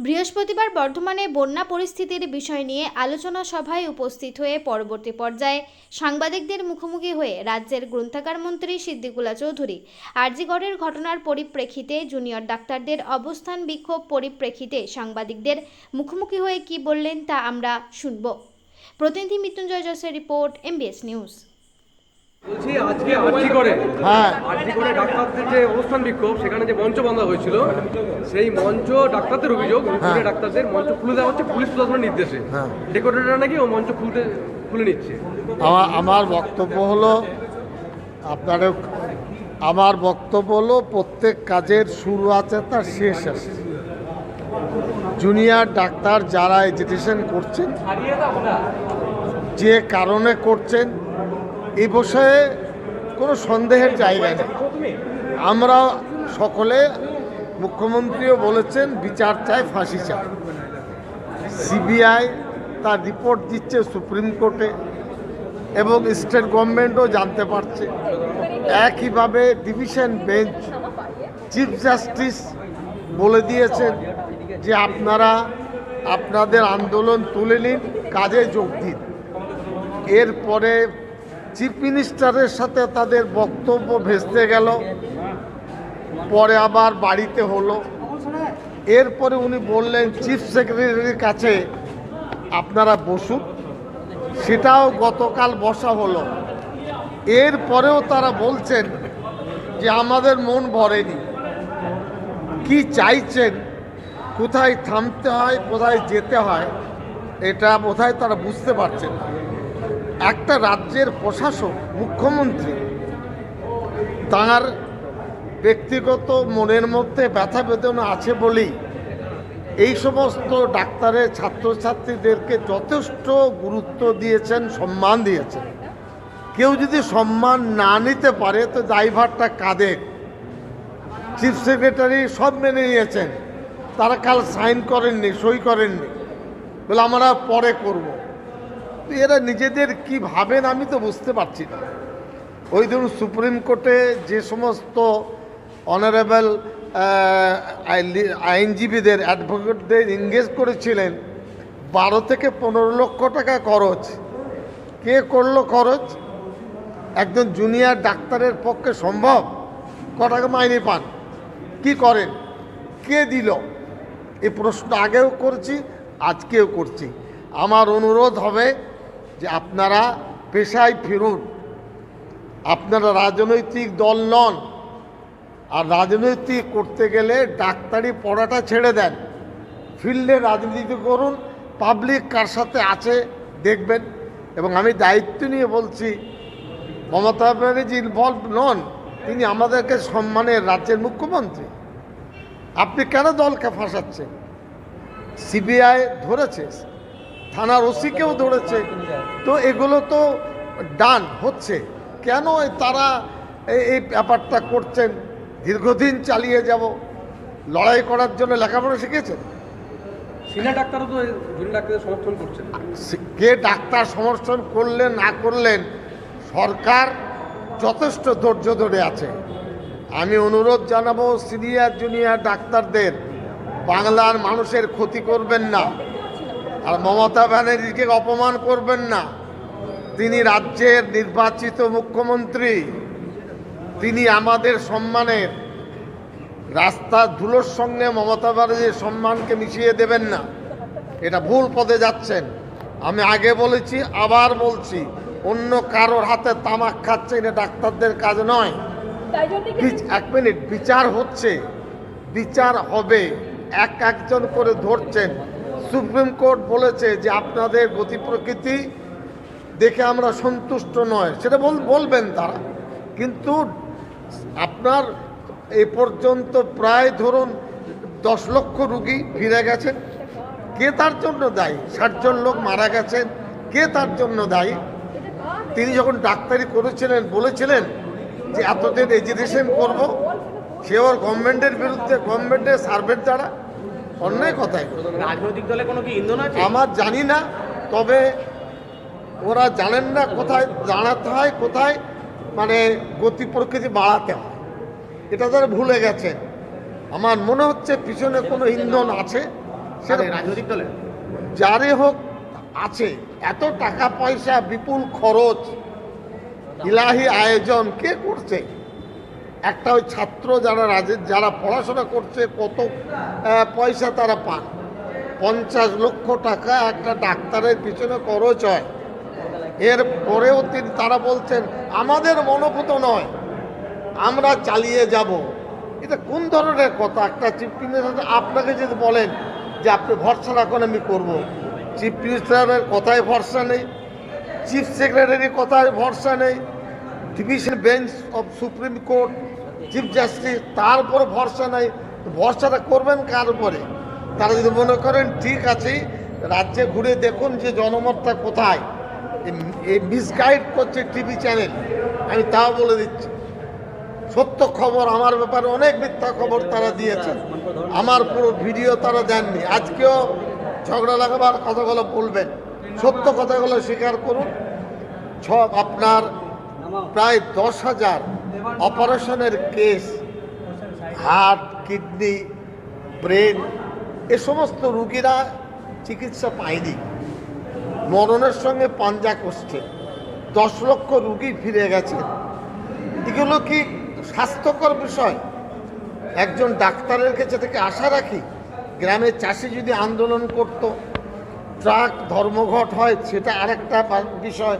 বৃহস্পতিবার বর্ধমানে বন্যা পরিস্থিতির বিষয় নিয়ে আলোচনা সভায় উপস্থিত হয়ে পরবর্তী পর্যায়ে সাংবাদিকদের মুখোমুখি হয়ে রাজ্যের গ্রন্থাগার মন্ত্রী সিদ্দিকুলা চৌধুরী আরজিগড়ের ঘটনার পরিপ্রেক্ষিতে জুনিয়র ডাক্তারদের অবস্থান বিক্ষোভ পরিপ্রেক্ষিতে সাংবাদিকদের মুখোমুখি হয়ে কি বললেন তা আমরা শুনব। প্রতিনিধি মৃত্যুঞ্জয় জোসের রিপোর্ট এমবিএস নিউজ বলছি আজকে আরজি করে। হ্যাঁ। আরজি করে ডাক্তারদের যে অবস্থান বিক্ষোভ সেখানে যে মঞ্চ হয়েছিল সেই মঞ্চ ডাক্তারদের অভিযোগ ডাক্তারদের মঞ্চ খুলে দেওয়া হচ্ছে পুলিশ প্রশাসনের নির্দেশে। হ্যাঁ। ডেকোরেটররা নাকি ও মঞ্চ খুলতে খুলে নিচ্ছে। আমার বক্তব্য হলো আপনার আমার বক্তব্য হলো প্রত্যেক কাজের শুরু আছে তার শেষ আছে। জুনিয়র ডাক্তার যারা এডুকেশন করছেন যে কারণে করছেন এই বিষয়ে কোনো সন্দেহের জায়গা নেই। আমরা সকলে মুখ্যমন্ত্রীও বলেছেন, বিচার চায় ফাঁসি চায় সিবিআই তার রিপোর্ট দিচ্ছে সুপ্রিম কোর্টে এবং স্টেট গভর্নমেন্টও জানতে পারছে। একইভাবে ডিভিশন বেঞ্চ চিফ জাস্টিস বলে দিয়েছেন যে আপনারা আপনাদের আন্দোলন তুলে নিন, কাজে যোগ দিন। এরপরে চিফ মিনিস্টারের সাথে তাদের বক্তব্য ভেস্তে গেল। পরে আবার বাড়িতে হলো। এরপরে উনি বললেন চিফ সেক্রেটারির কাছে আপনারা বসুন। সেটাও গতকাল বসা হলো। এরপরেও তারা বলছেন যে, আমাদের মন ভরেনি। কি চাইছেন? কোথায় থামতে হয়? কোথায় যেতে হয়? এটা বোধহয় তারা বুঝতে পারছেন না। একটা রাজ্যের প্রশাসক, মুখ্যমন্ত্রী, তাঁর ব্যক্তিগত মনের মধ্যে ব্যথা বেদনা আছে বলেই এই সমস্ত ডাক্তারের ছাত্রছাত্রীদেরকে যথেষ্ট গুরুত্ব দিয়েছেন, সম্মান দিয়েছেন। কেউ যদি সম্মান না নিতে পারে, তো ড্রাইভারটা কাদের চিফ সেক্রেটারি সব মেনে নিয়েছেন। তারা কাল সাইন করেননি, সই করেননি। বলে, আমরা পরে করব। এরা নিজেদের কি ভাবেন আমি তো বুঝতে পারছি না। ওই ধরুন সুপ্রিম কোর্টে যে সমস্ত অনারেবল আইনজীবীদের অ্যাডভোকেটদের এঙ্গেজ করেছিলেন, বারো থেকে পনেরো লক্ষ টাকা খরচ। কে করল খরচ? একজন জুনিয়র ডাক্তারের পক্ষে সম্ভব? ক টাকা মাইনে পান? কি করেন? কে দিল? এই প্রশ্ন আগেও করছি, আজকেও করছি। আমার অনুরোধ হবে যে আপনারা পেশায় ফিরুন। আপনারা রাজনৈতিক দল নন। আর রাজনৈতিক করতে গেলে ডাক্তারি পড়াটা ছেড়ে দেন। ফিল্ডে রাজনীতি করুন, পাবলিক কার সাথে আছে দেখবেন। এবং আমি দায়িত্ব নিয়ে বলছি, মমতা ব্যানার্জি ইনভলভ নন, তিনি আমাদেরকে সম্মানের রাজ্যের মুখ্যমন্ত্রী। আপনি কেন দলকে ফাঁসাচ্ছেন? সিবিআই ধরেছে। থানার ওসিকেও ধরেছে। তো এগুলো তো ডান হচ্ছে। কেন তারা এই- ব্যাপারটা করছেন? দীর্ঘদিন চালিয়ে যাব। লড়াই করার জন্য লেখাপড়া শিখেছেন? সিনিয়র ডাক্তারও তো জুনিয়র সমর্থন করছেন। সে- কে ডাক্তার সমর্থন করলেন না করলেন? সরকার যথেষ্ট ধৈর্য ধরে আছে। আমি অনুরোধ জানাব সিনিয়র জুনিয়র ডাক্তারদের বাংলার মানুষের ক্ষতি করবেন না। আর মমতা ব্যানার্জিকে অপমান করবেন না। তিনি রাজ্যের নির্বাচিত মুখ্যমন্ত্রী। তিনি আমাদের সম্মানের। রাস্তা ধুলোর সঙ্গে মমতা ব্যানার্জির সম্মানকে মিশিয়ে দেবেন না। এটা ভুল পদে যাচ্ছেন। আমি আগে বলেছি আবার বলছি অন্য কারোর হাতে তামাক খাচ্ছে এটা ডাক্তারদের কাজ নয়। এক মিনিট বিচার হচ্ছে। বিচার হবে। এক একজন করে ধরছেন। সুপ্রিম কোর্ট বলেছে যে আপনাদের গতি প্রকৃতি দেখে আমরা সন্তুষ্ট নয়। সেটা বল- বলবেন তারা। কিন্তু আপনার এ পর্যন্ত প্রায় ধরুন দশ লক্ষ রুগী ফিরে গেছেন কে তার জন্য দায়ী? ষাটজন লোক মারা গেছেন। কে তার জন্য দায়ী? তিনি যখন ডাক্তারি করেছিলেন, বলেছিলেন যে এতদিন এডুকেশন করব সে ওর গভর্নমেন্টের বিরুদ্ধে গভর্নমেন্টের সার্ভের দ্বারা অন্যায় কথাই। রাজনৈতিক দলে কোনো কি ইন্ধন আছে? আমার জানি না তবে ওরা জানেন না কোথায় দাঁড়াতে হয় কোথায় মানে গতি প্রকৃতি বাড়াতে হয়। এটা তারা ভুলে গেছেন। আমার মনে হচ্ছে পিছনে কোনো ইন্ধন আছে। সেটা রাজনৈতিক দলে যারে হোক আছে। এত টাকা পয়সা বিপুল খরচ ইলাহি আয়োজন কে করছে? একটা ওই ছাত্র যারা রাজের যারা পড়াশোনা করছে, কত পয়সা তারা পান পঞ্চাশ লক্ষ টাকা একটা ডাক্তারের পিছনে খরচ হয়। এর পরেও তিনি, তারা বলছেন, আমাদের মনোভূত নয়, আমরা চালিয়ে যাব। এটা কোন ধরনের কথা? একটা চিফ মিনিস্টার, আপনাকে যদি বলেন যে আপনি ভরসা রাখুন, আমি করব। চিফ মিনিস্টারের কথায় ভরসা নেই, চিফ সেক্রেটারির কথায় ভরসা নেই division bench of supreme court chief justice তার উপর ভরসা নেই। ভরসাটা করবেন কার উপরে? তারা যদি মনে করেন, ঠিক আছে, রাজ্যে ঘুরে দেখুন যে জনমতটা কোথায়। এই- মিসগাইড করছে টিভি চ্যানেল আমি তাও বলে দিচ্ছি। সত্য খবর আমার ব্যাপারে অনেক মিথ্যা খবর তারা দিয়েছেন। আমার পুরো ভিডিও তারা দেননি। আজকেও ঝগড়া লাগাবার কথাগুলো বলবেন। সত্য কথাগুলো স্বীকার করুন। সব আপনার প্রায় দশ হাজার অপারেশনের কেস, হার্ট, কিডনি, ব্রেন, এ সমস্ত রুগীরা চিকিৎসা পায়নি। মরণের সঙ্গে পাঞ্জা করছে দশ লক্ষ রুগী ফিরে গেছে। এগুলো কি স্বাস্থ্যকর বিষয়? একজন ডাক্তারের কাছে থেকে আশা রাখি গ্রামের চাষি যদি আন্দোলন করত, ট্রাক ধর্মঘট হয়, সেটা আরেকটা বিষয়।